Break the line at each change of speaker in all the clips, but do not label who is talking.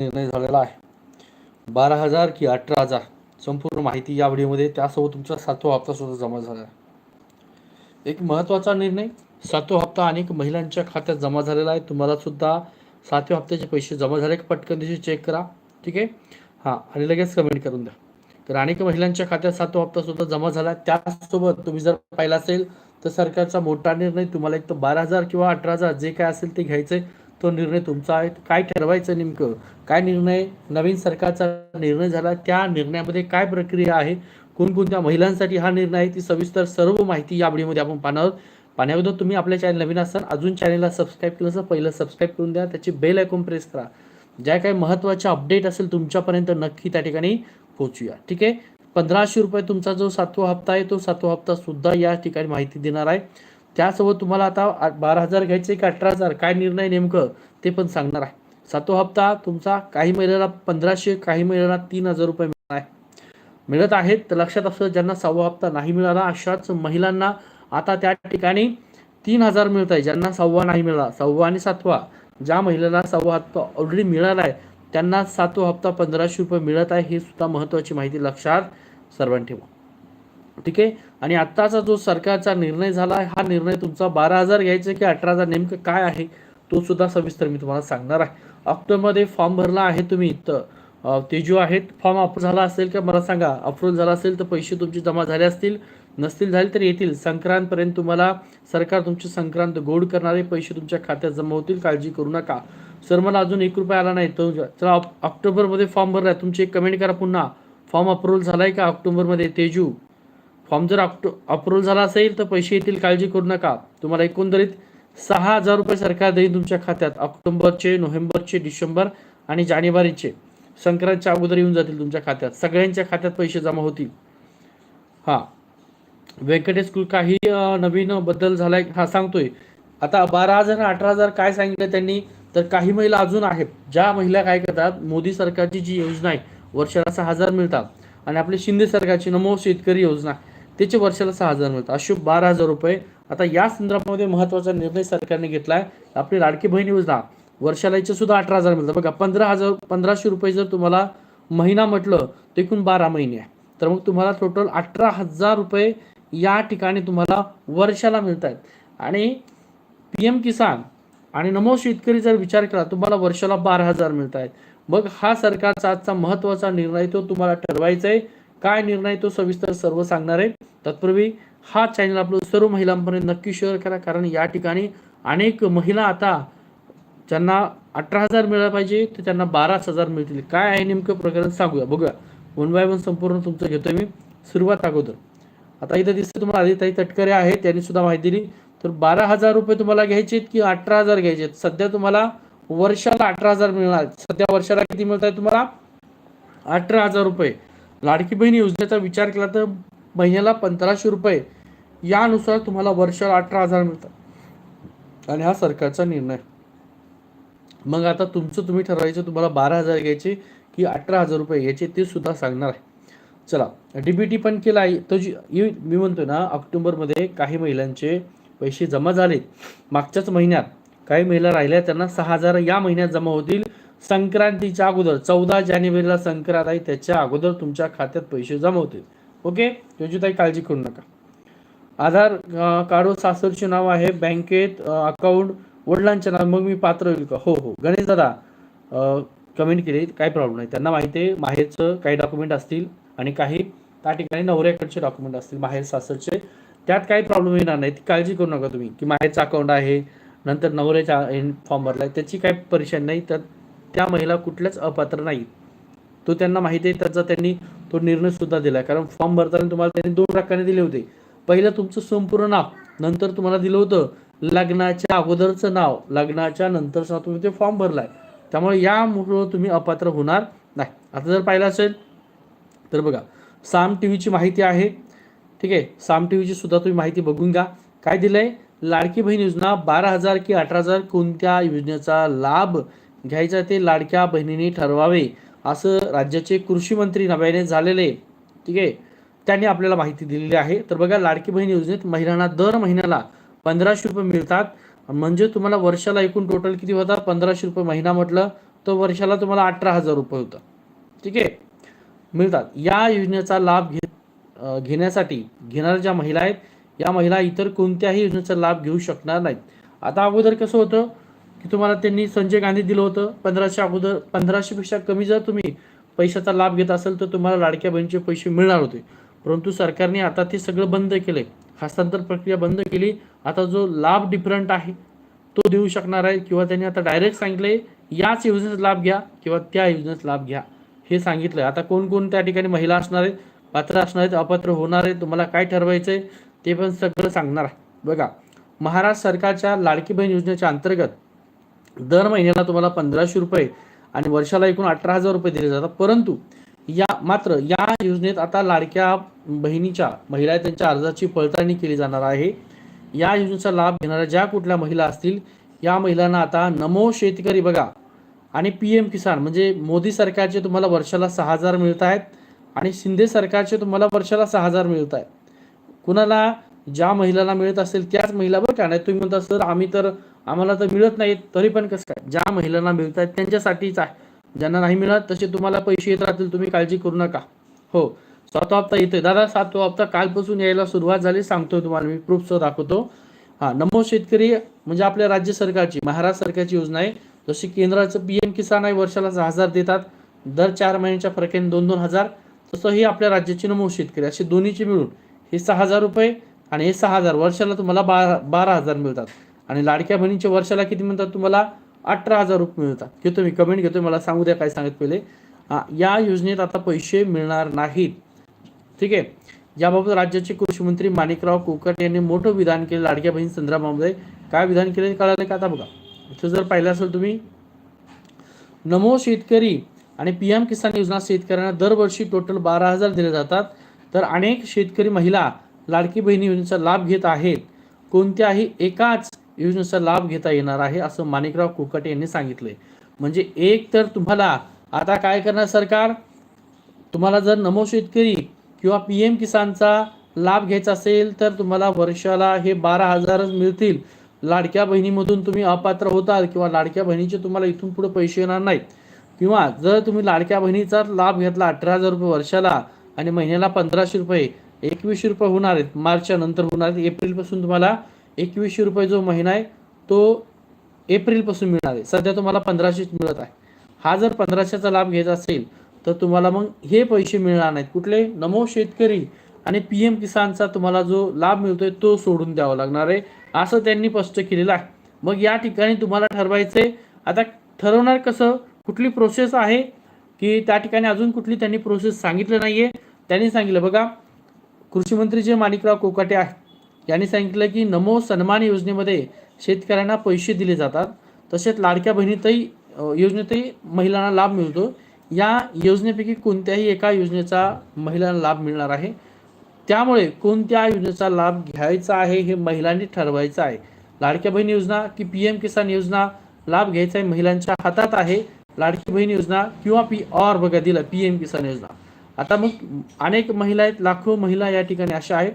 निर्णय झालेला आहे. बारा हजार की अठरा हजार संपूर्ण माहिती या व्हिडिओमध्ये. त्यासोबत तुमचा सातवा हप्ता सुद्धा जमा झाला. आहे एक महत्त्वाचा निर्णय सातवा हप्ता अनेक महिलांच्या खात्यात जमा झालेला आहे. तुम्हाला सुद्धा सातव्या हप्त्याचे पैसे जमा झाले का पटकन दिवशी चेक करा. ठीक आहे? हां आणि लगेच कमेंट करून द्या. तर अनेक महिलांच्या खात्यात सातवा हप्ता सुद्धा जमा झाला. त्यासोबत तुम्ही जर पाहिला असेल तर सरकारचा मोठा निर्णय तुम्हाला एक तर बारा हजार किंवा अठरा हजार जे काय असेल ते घ्यायचं आहे तो निर्णय तुमचा आहे. काय ठरवायचं नेमकं? काय निर्णय? नवीन सरकारचा निर्णय झाला. त्या निर्णयामध्ये काय प्रक्रिया आहे? कोणकोणत्या महिलांसाठी हा निर्णय आहे? ती सविस्तर सर्व माहिती या व्हिडिओमध्ये आपण पाहणार आहोत. तुम्ही आपल्या चॅनल नवीन असाल अजून चॅनलला सबस्क्राईब केलं असं पहिलं सबस्क्राईब करून द्या. त्याची बेल ऐकून प्रेस करा. ज्या काही महत्त्वाच्या अपडेट असेल तुमच्यापर्यंत नक्की त्या ठिकाणी पोहोचूया. ठीक आहे? पंधराशे रुपये तुमचा जो सातवा हप्ता आहे तो सातवा हप्ता सुद्धा या ठिकाणी माहिती देणार आहे. त्यासोबत तुम्हाला आता बारा हजार घ्यायचे की अठरा हजार? काय निर्णय नेमकं? ते पण सांगणार आहे. सातवा हप्ता तुमचा काही महिन्याला पंधराशे काही महिन्याला तीन हजार रुपये मिळणार आहे. मिळत आहेत तर लक्षात असं ज्यांना सहावा हप्ता नाही मिळाला अशाच महिलांना आता त्या ठिकाणी तीन हजार मिळत आहे. ज्यांना सहावा नाही मिळाला सहावा आणि सातवा ज्या महिलांना सहावा हप्ता ऑलरेडी मिळाला आहे त्यांना सातवा हप्ता पंधराशे रुपये मिळत आहे ही सुद्धा महत्त्वाची माहिती लक्षात सर्वांनी ठेवा. ठीक आहे? आणि आत्ताचा जो सरकारचा निर्णय झाला आहे हा निर्णय तुमचा बारा हजार घ्यायचा की अठरा हजार नेमकं काय आहे तो सुद्धा सविस्तर मी तुम्हाला सांगणार आहे. ऑक्टोबरमध्ये फॉर्म भरला आहे तुम्ही तर ते जो आहेत फॉर्म अप्रूव्ह झाला असेल का? मला सांगा. अप्रूव्ह झाला असेल तर पैसे तुमचे जमा झाले असतील नसतील झाले तर येतील. संक्रांतपर्यंत तुम्हाला सरकार तुमचे संक्रांत गोड करणारे पैसे तुमच्या खात्यात जमा होतील. काळजी करू नका. सर मला अजून एक रुपया आला नाही. तो चला ऑक्टोबरमध्ये फॉर्म भरला तुमची एक कमेंट करा पुन्हा. फॉर्म अप्रूव्हल झाला आहे का ऑक्टोबरमध्ये? तेजू. फॉर्म जर ऑक्टो अप्रूव्हल झाला असेल तर पैसे येतील काळजी करू नका. तुम्हाला एकंदरीत सहा हजार रुपये सरकार देईल तुमच्या खात्यात. ऑक्टोबरचे नोव्हेंबरचे डिसेंबर आणि जानेवारीचे. संक्रांतच्या अगोदर येऊन जातील तुमच्या खात्यात. सगळ्यांच्या खात्यात पैसे जमा होतील. हां. व्यंकटेश कुल काही नवीन बदल झालाय. हा सांगतोय. आता बारा हजार अठरा हजार काय सांगितलं त्यांनी? तर काही महिला अजून आहेत. ज्या महिला काय करतात? मोदी सरकारची जी योजना आहे वर्षाला सहा हजार मिळतात. आणि आपली शिंदे सरकारची नमो शेतकरी योजना. त्याचे वर्षाला सहा हजार मिळतात. अशुभ बारा हजार रुपये. आता या संदर्भामध्ये महत्त्वाचा निर्णय सरकारने घेतला आहे आपली लाडकी बहीण योजना. वर्षाला याचे सुद्धा अठरा हजार मिळतात. बघा पंधरा हजार पंधराशे रुपये जर तुम्हाला महिना म्हटलं तर एकूण बारा महिने आहे. तर मग तुम्हाला टोटल अठरा हजार रुपये या ठिकाणी तुम्हाला वर्षाला मिळत आहेत आणि पी एम किसान आणि नमो शेतकरी जर विचार केला तुम्हाला वर्षाला बारा हजार मिळत आहेत मग हा सरकारचा आजचा महत्त्वाचा निर्णय तो तुम्हाला ठरवायचा आहे काय निर्णय तो सविस्तर सर्व सांगणार आहे. तत्पूर्वी हा चॅनल आपलं सर्व महिलांपर्यंत नक्की शेअर करा कारण या ठिकाणी अनेक महिला आता ज्यांना अठरा हजार मिळायला पाहिजे तर त्यांना बाराच हजार मिळतील. काय आहे नेमकं प्रकरण सांगूया. बघूया. वन बाय वन संपूर्ण तुमचं घेतोय मी. सुरुवात अगोदर. आता इथं दिसतं तुम्हाला आदिताई तटकरे आहेत त्यांनी सुद्धा माहिती दिली. तर बारा हजार रुपये तुम्हाला घ्यायचे आहेत की अठरा हजार घ्यायचे आहेत? सध्या तुम्हाला वर्षाला अठरा हजार मिळणार आहेत. सध्या वर्षाला किती मिळत आहे तुम्हाला? अठरा हजार रुपये. लाडकी बहीण योजनेचा विचार केला तर महिन्याला पंधराशे रुपये यानुसार तुम्हाला वर्षाला अठरा हजार मिळतात. आणि हा सरकारचा निर्णय. मग आता तुमचं तुम्ही ठरवायचं तुम्हाला बारा हजार घ्यायचे की अठरा हजार रुपये घ्यायचे ते सुद्धा सांगणार आहे. चला डीबीटी पण केला आहे. तो जी मी म्हणतो ना ऑक्टोबरमध्ये काही महिलांचे पैसे जमा झाले मागच्याच महिन्यात काही महिला राहिल्या त्यांना सहा हजार या महिन्यात जमा होतील. संक्रांतीच्या अगोदर चौदा जानेवारीला संक्रांत आहे त्याच्या अगोदर तुमच्या खात्यात पैसे जमा होतील. ओके? त्याची काही काळजी करू नका. आधार कार्ड सासरचे नाव आहे बँकेत अकाउंट वडिलांचे नाव मग मी पात्र होईल का? हो हो. गणेश दादा कमेंट केली काही प्रॉब्लेम नाही. त्यांना माहिती आहे माहेरचं काही डॉक्युमेंट असतील आणि काही त्या ठिकाणी नवऱ्याकडचे डॉक्युमेंट असतील माहेर सासरचे त्यात काही प्रॉब्लेम येणार नाही ती काळजी करू नका तुम्ही की माहेरचं अकाउंट आहे नंतर नवऱ्याचा फॉर्म भरला आहे त्याची काही परेशानी नाही. तर त्या महिला कुठल्याच अपात्र नाही तो त्यांना माहिती आहे त्याचा त्यांनी तो निर्णय सुद्धा दिला कारण फॉर्म भरताना तुम्हाला त्यांनी दोन प्रकारे दिले होते. पहिलं तुमचं संपूर्ण नाव नंतर तुम्हाला दिलं होतं लग्नाच्या अगोदरचं नाव लग्नाच्या नंतरचं नाव तुम्ही ते फॉर्म भरलाय. त्यामुळे यामुळं तुम्ही अपात्र होणार नाही. आता जर पाहिलं असेल तर बघा साम टी व्हीची माहिती आहे. ठीक आहे साम टी व्हीची सुद्धा तुम्ही माहिती बघून घ्या. काय दिलंय? लाडकी बहीण योजना बारा हजार की अठरा हजार कोणत्या योजनेचा लाभ घ्यायचा ते लाडक्या बहिणीने ठरवावे असं राज्याचे कृषी मंत्री नव्याने झालेले ठीक आहे त्यांनी आपल्याला माहिती दिलेली आहे. तर बघा लाडकी बहीण योजनेत महिलांना दर महिन्याला पंधराशे रुपये मिळतात. म्हणजे तुम्हाला वर्षाला एकूण टोटल किती होतात पंधराशे रुपये महिना म्हटलं तर वर्षाला तुम्हाला अठरा हजार रुपये होतं. ठीक आहे? मिळतात. या योजनेचा लाभ घे घेण्यासाठी घेणाऱ्या ज्या महिला आहेत या महिला इतर कोणत्याही योजनेचा लाभ घेऊ शकणार नाहीत. आता अगोदर कसं होतं? की तुम्हाला त्यांनी संजय गांधी दिलं होतं पंधराशे अगोदर पंधराशेपेक्षा कमी जर तुम्ही पैशाचा लाभ घेत असेल तर तुम्हाला लाडक्या बहिणीचे पैसे मिळणार होते. परंतु सरकारने आता ते सगळं बंद केलंय. हस्तांतर प्रक्रिया बंद केली. आता जो लाभ डिफरंट आहे तो देऊ शकणार आहे किंवा त्यांनी आता डायरेक्ट सांगितलंय याच योजनेचा लाभ घ्या किंवा त्या योजनेचा लाभ घ्या. हे सांगितलंय. आता कोण कोण त्या ठिकाणी महिला असणार आहेत पात्र असणार आहेत अपात्र होणार आहेत तुम्हाला काय ठरवायचंय ते पण सगळं सांगणार आहे. बघा महाराष्ट्र सरकारच्या लाडकी बहीण योजनेच्या अंतर्गत दर महिन्याला तुम्हाला पंधराशे रुपये आणि वर्षाला एकूण अठरा हजार रुपये दिले जातात. परंतु या मात्र या योजनेत आता लाडक्या बहिणीच्या महिला त्यांच्या अर्जाची पडताळणी केली जाणार आहे. या योजनेचा लाभ घेणाऱ्या ज्या कुठल्या महिला असतील या महिलांना आता नमो शेतकरी बघा आणि पी एम किसान म्हणजे मोदी सरकारचे तुम्हाला वर्षाला सहा हजार मिळत आहेत आणि शिंदे सरकारचे तुम्हाला वर्षाला सहा हजार मिळत आहेत. कुणाला ज्या महिलांना मिळत असेल त्याच महिला बरं का? नाही तुम्ही म्हणता सर आम्ही तर आम्हाला तर मिळत नाहीत तरी पण कसं काय? ज्या महिलांना मिळत आहेत त्यांच्यासाठीच आहे. ज्यांना नाही मिळत तसे तुम्हाला पैसे येत राहतील तुम्ही काळजी करू नका. हो सातवा हप्ता येतोय दादा सातवा हप्ता कालपासून यायला सुरुवात झाली सांगतोय तुम्हाला मी प्रूफसह दाखवतो. हा नमो शेतकरी म्हणजे आपल्या राज्य सरकारची महाराष्ट्र सरकारची योजना आहे. जशी केंद्राचं पी एम किसान आहे वर्षाला सहा हजार देतात. दर चार महिन्याच्या फरकाने दोन दोन हजार. तसं ही आपल्या राज्याची नमो शेतकरी असे दोन्हीचे मिळून हे सहा हजार रुपये आणि हे सहा हजार. वर्षाला तुम्हाला बारा बारा हजार मिळतात. आणि लाडक्या बहिणीचे वर्षाला किती म्हणतात तुम्हाला? अठरा हजार रुपये मिळतात. घेतो मी कमेंट घेतो मला सांगू द्या काय सांगत पहिले. या योजनेत आता पैसे मिळणार नाहीत. ठीक आहे? याबाबत राज्याचे कृषी मंत्री माणिकराव कोकट यांनी मोठं विधान केलं लाडक्या बहीण संदर्भामध्ये. काय विधान केले कळालं का आता बघा? इथं जर पाहिलं असेल तुम्ही नमो शेतकरी आणि पी एम किसान योजना शेतकऱ्यांना दरवर्षी टोटल बारा हजार दिले जातात. तर अनेक शेतकरी महिला लाडकी बहिणी योजनेचा लाभ घेत आहेत. कोणत्याही एकाच योजनेचा लाभ घेता येणार आहे असं माणिकराव कुकट यांनी सांगितले म्हणजे एक तर तुम्हाला आता काय करणार सरकार? तुम्हाला जर नमो शेतकरी किंवा पी एम किसानचा लाभ घ्यायचा असेल तर तुम्हाला वर्षाला हे बारा हजारच मिळतील. लाडक्या बहिणीमधून तुम्ही अपात्र होताल किंवा लाडक्या बहिणीचे तुम्हाला इथून पुढे पैसे येणार नाहीत. किंवा जर तुम्ही लाडक्या बहिणीचा लाभ घेतला अठरा हजार रुपये वर्षाला आणि महिन्याला पंधराशे रुपये एकवीसशे रुपये होणार आहेत मार्चच्या नंतर होणार आहेत एप्रिलपासून तुम्हाला एकवीसशे रुपये जो महिना आहे तो एप्रिलपासून मिळणार आहे. सध्या तुम्हाला पंधराशेच मिळत आहे. हा जर पंधराशेचा लाभ घ्यायचा असेल तर तुम्हाला मग हे पैसे मिळणार नाहीत. कुठले? नमो शेतकरी आणि पी एम किसानचा तुम्हाला जो लाभ मिळतोय तो सोडून द्यावा लागणार आहे. असं त्यांनी स्पष्ट केलेलं आहे. मग या ठिकाणी तुम्हाला ठरवायचंय आता ठरवणार कसं? कुठली प्रोसेस आहे? की त्या ठिकाणी अजून कुठली त्यांनी प्रोसेस सांगितलं नाहीये. त्यांनी सांगितलं बघा कृषी मंत्री जे माणिकराव कोकाटे आहेत यांनी सांगितलं की नमो सन्मान योजनेमध्ये शेतकऱ्यांना पैसे दिले जातात. तसेच लाडक्या बहिणीतही योजनेतही महिलांना लाभ मिळतो. या योजनेपैकी कोणत्याही एका योजनेचा महिलांना लाभ मिळणार आहे. त्यामुळे कोणत्या योजनेचा लाभ घ्यायचा आहे हे महिलांनी ठरवायचं आहे. लाडक्या बहीण योजना की पी एम किसान योजना लाभ घ्यायचा आहे महिलांच्या हातात आहे. लाडकी बहीण योजना किंवा पी ऑर बघा दिलं पी एम किसान योजना. आता मग अनेक महिला आहेत लाखो महिला या ठिकाणी अशा आहेत.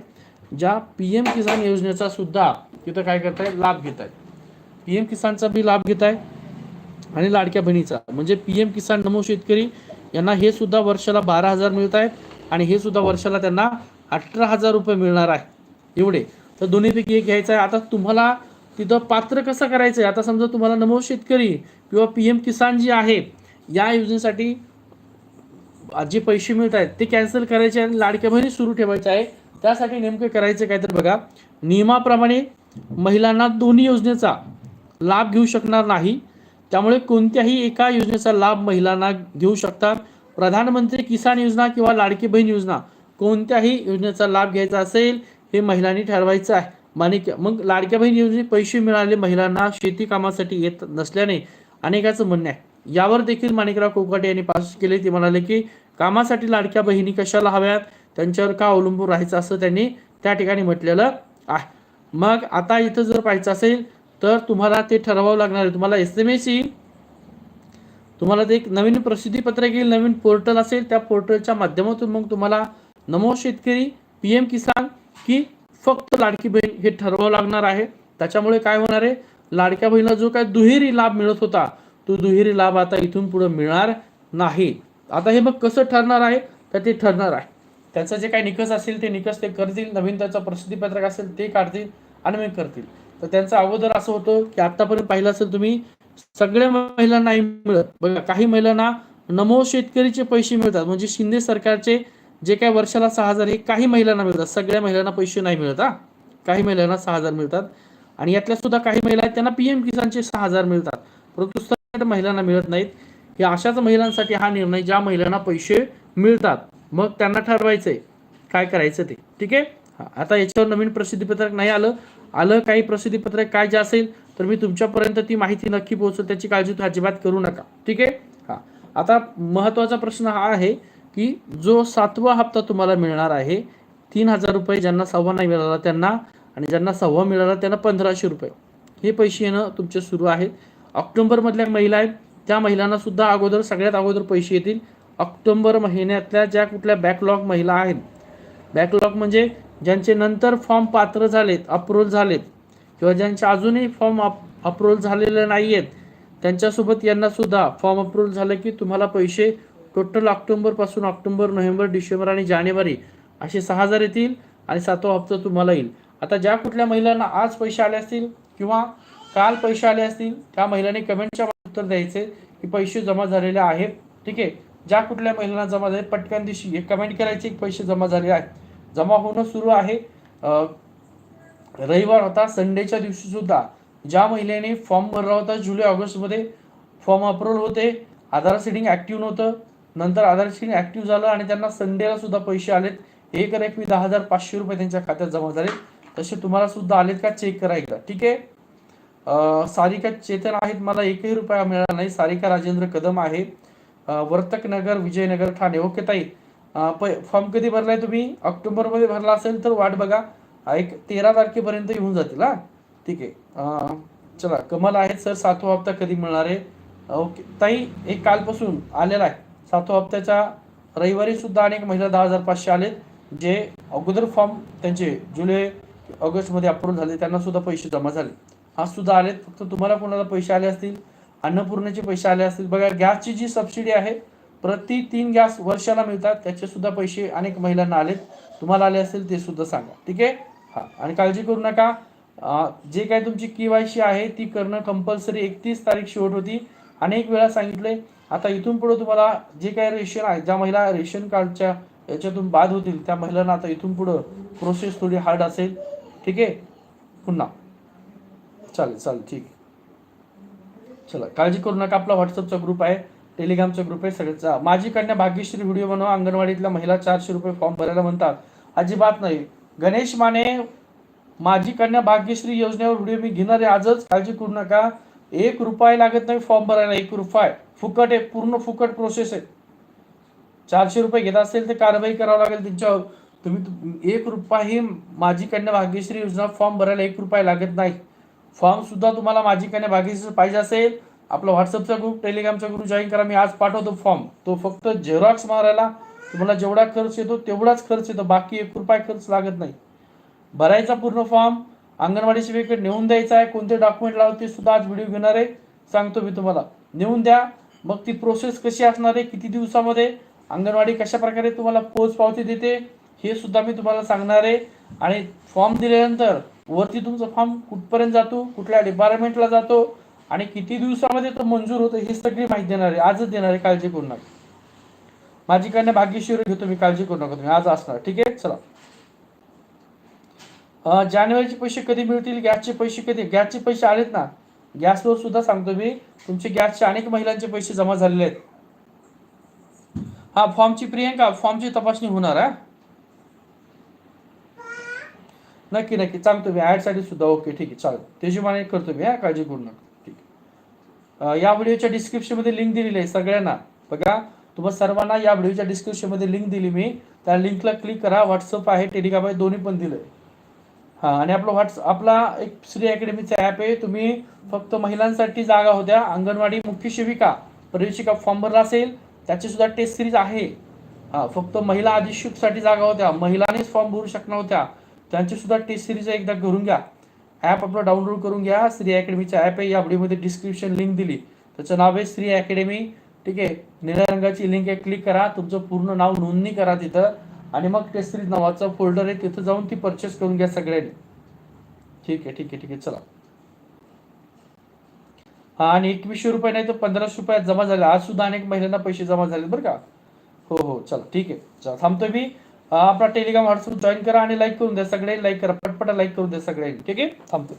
ज्या पी एम किसान योजनेचा सुद्धा तिथं काय करत आहे लाभ घेत आहेत पी एम किसानचा बी लाभ घेत आहे आणि लाडक्या बहिणीचा. म्हणजे पी एम किसान नमो शेतकरी यांना हे सुद्धा वर्षाला बारा हजार मिळत आहेत आणि हे सुद्धा वर्षाला त्यांना अठरा हजार रुपये मिळणार आहे. एवढे. तर दोन्हीपैकी एक घ्यायचं आहे. आता तुम्हाला तिथं पात्र कसं करायचं आहे? आता समजा तुम्हाला नमो शेतकरी किंवा पी एम किसान जी आहे या योजनेसाठी जे पैसे मिळत आहेत ते कॅन्सल करायचे आणि लाडक्या बहिणी सुरू ठेवायचे आहे. त्यासाठी नेमकं करायचं काय तर बघा. नियमाप्रमाणे महिलांना दोन्ही योजनेचा लाभ घेऊ शकणार नाही. त्यामुळे कोणत्याही एका योजनेचा लाभ महिलांना घेऊ शकतात. प्रधानमंत्री किसान योजना किंवा लाडकी बहीण योजना कोणत्याही योजनेचा लाभ घ्यायचा असेल हे महिलांनी ठरवायचं आहे. माने मग लाडक्या बहीण योजनेत पैसे मिळाले महिलांना शेती कामासाठी येत नसल्याने अनेकाचं म्हणणं आहे. यावर देखील माणिकराव कोकाटे यांनी पास केले. ते म्हणाले की कामासाठी लाडक्या बहिणी कशाला हव्यात? त्यांच्यावर का अवलंबून राहायचं असं त्यांनी त्या ठिकाणी म्हटलेलं आहे. मग आता इथं जर पाहायचं असेल तर तुम्हाला ते ठरवावं लागणार आहे. तुम्हाला एस एम एस येईल तुम्हाला ते एक नवीन प्रसिद्धीपत्रक येईल नवीन पोर्टल असेल त्या पोर्टलच्या माध्यमातून मग तुम्हाला नमो शेतकरी पी एम किसान की फक्त लाडकी बहीण हे ठरवावं लागणार आहे. त्याच्यामुळे काय होणार आहे? लाडक्या बहिणीला जो काय दुहेरी लाभ मिळत होता तो दुहेरी लाभ आता इथून पुढे मिळणार नाही. आता हे मग कसं ठरणार आहे? तर ते ठरणार आहे. त्याचं जे काही निकष असेल ते निकष ते करतील. नवीन त्याचं प्रसिद्धीपत्रक असेल ते काढतील आणि मग करतील. तर त्यांचं अगोदर असं होतं की आतापर्यंत पाहिलं असेल तुम्ही सगळ्या महिलांना मिळत. बघा काही महिलांना नमो शेतकरीचे पैसे मिळतात. म्हणजे शिंदे सरकारचे जे काही वर्षाला सहा हजार हे काही महिलांना मिळतात. सगळ्या महिलांना पैसे नाही मिळत हा. काही महिलांना सहा हजार मिळतात. आणि यातल्या सुद्धा काही महिला आहेत त्यांना पीएम किसानचे सहा हजार मिळतात. परंतु महिलांना मिळत नाहीत. हे अशाच महिलांसाठी हा निर्णय ज्या महिलांना पैसे मिळतात. मग त्यांना ठरवायचंय काय करायचं ते. ठीक आहे? हा, आता याच्यावर नवीन प्रसिद्धीपत्रक नाही आलं. आलं काही प्रसिद्धीपत्रक काय जे असेल तर मी तुमच्यापर्यंत ती माहिती नक्की पोहोचल त्याची काळजी तुम्ही अजिबात करू नका. ठीक आहे? हा. आता महत्त्वाचा प्रश्न हा आहे की जो सातवा हप्ता तुम्हाला मिळणार आहे तीन हजार रुपये ज्यांना सव्वा नाही मिळाला त्यांना आणि ज्यांना सव्वा मिळाला त्यांना पंधराशे रुपये. हे पैसे येणं तुमचे सुरू आहेत ऑक्टोबरमधल्या महिला आहेत. त्या महिलांना सुद्धा अगोदर सगळ्यात अगोदर पैसे येतील. ऑक्टोंबर महिन्यातल्या ज्या कुठल्या बॅकलॉग महिला आहेत. बॅकलॉग म्हणजे ज्यांचे नंतर फॉर्म पात्र झालेत अप्रूव्हल झालेत किंवा ज्यांचे अजूनही फॉर्म अप्रूव्हल झालेले नाही आहेत त्यांच्यासोबत यांनासुद्धा फॉर्म अप्रूव्हल झालं की तुम्हाला पैसे टोटल ऑक्टोंबरपासून ऑक्टोंबर नोव्हेंबर डिसेंबर आणि जानेवारी असे सहा हजार येतील आणि सातवा हप्ता तुम्हाला येईल. आता ज्या कुठल्या महिलांना आज पैसे आले असतील किंवा काल पैसे आले असतील त्या महिलांनी कमेंटच्या उत्तर द्यायचे की पैसे जमा झालेले आहेत. ठीक आहे? ज्या कुठल्या महिलांना जमा झाले पटकन दिवशी एक कमेंट करायचे एक पैसे जमा झाले आहेत. जमा होणं सुरू आहे. रविवार होता संडेच्या दिवशी सुद्धा. ज्या महिलेने फॉर्म भरला होता जुलै ऑगस्टमध्ये फॉर्म अप्रूव्हल होते. आधार सीडिंग ॲक्टिव्ह नव्हतं. नंतर आधार सीडिंग ॲक्टिव्ह झालं आणि त्यांना संडेला सुद्धा पैसे आलेत. एक रकमी दहा हजार पाचशे रुपये त्यांच्या खात्यात जमा झाले. तसे तुम्हाला सुद्धा आलेत का? चेक करा एकदा. ठीक आहे? सारिका चेतन आहेत. मला एकही रुपया मिळाला नाही. सारिका राजेंद्र कदम आहे. वर्तक नगर विजयनगर ठाणे. ओके ताई. प- फॉर्म कधी भरलाय तुम्ही? ऑक्टोबरमध्ये भरला असेल तर वाट बघा. एक तेरा तारखेपर्यंत येऊन जातील हा? ठीक आहे. चला कमल आहेत सर. सातवा हप्ता कधी मिळणार आहे? ओके. ताई एक कालपासून आलेला आहे. सातवा हप्त्याच्या रविवारी सुद्धा अनेक महिला दहा हजार पाचशे आलेत जे अगोदर फॉर्म त्यांचे जुलै ऑगस्टमध्ये अप्रूव्ह झाले. त्यांना सुद्धा पैसे जमा झाले. हा सुद्धा आलेत. फक्त तुम्हाला कोणाला पैसे आले असतील अन्नपूर्णेचे पैसे आले असतील. बघा गॅसची जी सबसिडी आहे प्रति तीन गॅस वर्षाला मिळतात. त्याचे सुद्धा पैसे अनेक महिलांना आलेत. तुम्हाला आले असतील ते सुद्धा सांगा. ठीक आहे? हा. आणि काळजी करू नका. जे काय तुमची केवायसी आहे ती करणं कंपल्सरी एकतीस तारीख शेवट होती. अनेक वेळा सांगितले आता इथून पुढे तुम्हाला जे काही रेशन आहे ज्या महिला रेशन कार्डच्या याच्यातून बाद होतील त्या महिलांना आता इथून पुढं प्रोसेस थोडी हार्ड असेल. ठीक आहे? पुन्हा. चालेल चालेल. ठीक आहे. चला काळजी करू नका आपला व्हॉट्सअपचा ग्रुप आहे टेलिग्रामचा ग्रुप आहे सगळ्याचा. माझी कन्या भाग्यश्री व्हिडिओ बनवा अंगणवाडीतल्या महिला चारशे रुपये फॉर्म भरायला म्हणतात. अजिबात नाही. गणेश माने माझी कन्या भाग्यश्री योजनेवर व्हिडिओ मी घेणार आहे आजच. काळजी करू नका. एक रुपये लागत नाही फॉर्म भरायला एक रुपये. फुकट आहे पूर्ण फुकट प्रोसेस आहे. चारशे रुपये घेत असेल तर कारवाई करावं लागेल त्यांच्यावर तुम्ही एक रुपयाही माझी कन्या भाग्यश्री योजना फॉर्म भरायला एक रुपये लागत नाही. फॉर्मसुद्धा तुम्हाला माझी कन्या भाग्यश्री पाहिजे असेल आपला व्हॉट्सअपचा ग्रुप टेलिग्रामचा ग्रुप जॉईन करा मी आज पाठवतो फॉर्म तो फक्त झेरॉक्स मारायला तुम्हाला जेवढा खर्च येतो तेवढाच खर्च येतो बाकी एक रुपया खर्च लागत नाही. भरायचा पूर्ण फॉर्म अंगणवाडी सेवेकडे नेऊन द्यायचा आहे कोणते डॉक्युमेंट लावते ते सुद्धा आज व्हिडिओ घेणार आहे सांगतो मी तुम्हाला. नेऊन द्या मग ती प्रोसेस कशी असणार आहे किती दिवसामध्ये अंगणवाडी कशा प्रकारे तुम्हाला पोच पावती देते हे सुद्धा मी तुम्हाला सांगणार आहे. आणि फॉर्म दिल्यानंतर वरती तुमचा फॉर्म कुठपर्यंत जातो कुठल्या डिपार्टमेंटला जातो आणि किती दिवसामध्ये तो मंजूर होतो ही सगळी माहिती देणार आहे आजच देणार आहे काळजी करू नका. माझी कन्या भाग्यशीर घेतो मी काळजी करू नका तुम्ही आज असणार ठीक आहे? चला. जानेवारीचे पैसे कधी मिळतील गॅसचे पैसे कधी गॅसचे पैसे आलेत ना गॅसवर सुद्धा सांगतो मी तुमचे गॅसचे अनेक महिलांचे पैसे जमा झालेले आहेत. हा फॉर्मची प्रियंका फॉर्मची तपासणी होणार आहे नक्की नक्की. सांगतो मी ॲडसाठी सुद्धा ओके. ठीक आहे चालेल. त्याच्याप्रमाणे करतो मी हा. काळजी करू नका. ठीक आहे. या व्हिडिओच्या डिस्क्रिप्शनमध्ये लिंक दिलेली आहे सगळ्यांना. बघा तुम्हाला सर्वांना या व्हिडिओच्या डिस्क्रिप्शनमध्ये लिंक दिली मी. त्या लिंकला क्लिक करा. व्हॉट्सअप आहे टेलिग्राम आहे दोन्ही पण दिलं आहे हां आणि आपलं व्हॉट्स आपला एक श्री अकॅडमीचा ॲप आहे. तुम्ही फक्त महिलांसाठी जागा होत्या. अंगणवाडी मुख्य शिविका प्रवेशिका फॉर्म भरला असेल. त्याची सुद्धा टेस्ट सिरीज आहे. हा फक्त महिला अधिष्यूकसाठी जागा होत्या. महिलांनीच फॉर्म भरू शकणार होत्या. त्यांची सुद्धा टेस्ट सिरीज एकदा करून घ्या. ॲप आपलं डाउनलोड करून घ्या. श्री अकॅडमीचा ॲप आहे या व्हिडिओमध्ये डिस्क्रिप्शन लिंक दिली. त्याचं नाव आहे श्री अकॅडमी ठीक आहे? निळ्या रंगाची लिंक आहे क्लिक करा. तुमचं पूर्ण नाव नोंदणी करा तिथं. आणि मग टेस्ट सिरीज नावाचा फोल्डर आहे तिथं जाऊन ती परचेस करून घ्या सगळ्यांनी. ठीक आहे ठीक आहे ठीक आहे. चला. हा आणि एकवीसशे रुपये नाही तर पंधराशे रुपयात जमा झाले. आज सुद्धा अनेक महिलांना पैसे जमा झाले बरं का? हो हो. चला ठीक आहे. चला थांबतोय मी. आपला टेलिग्राम व्हॉट्सअप जॉईन करा आणि लाईक करून द्या सगळे. लाईक करा पटपट लाईक करून द्या सगळे ठीक आहे? थांबतो.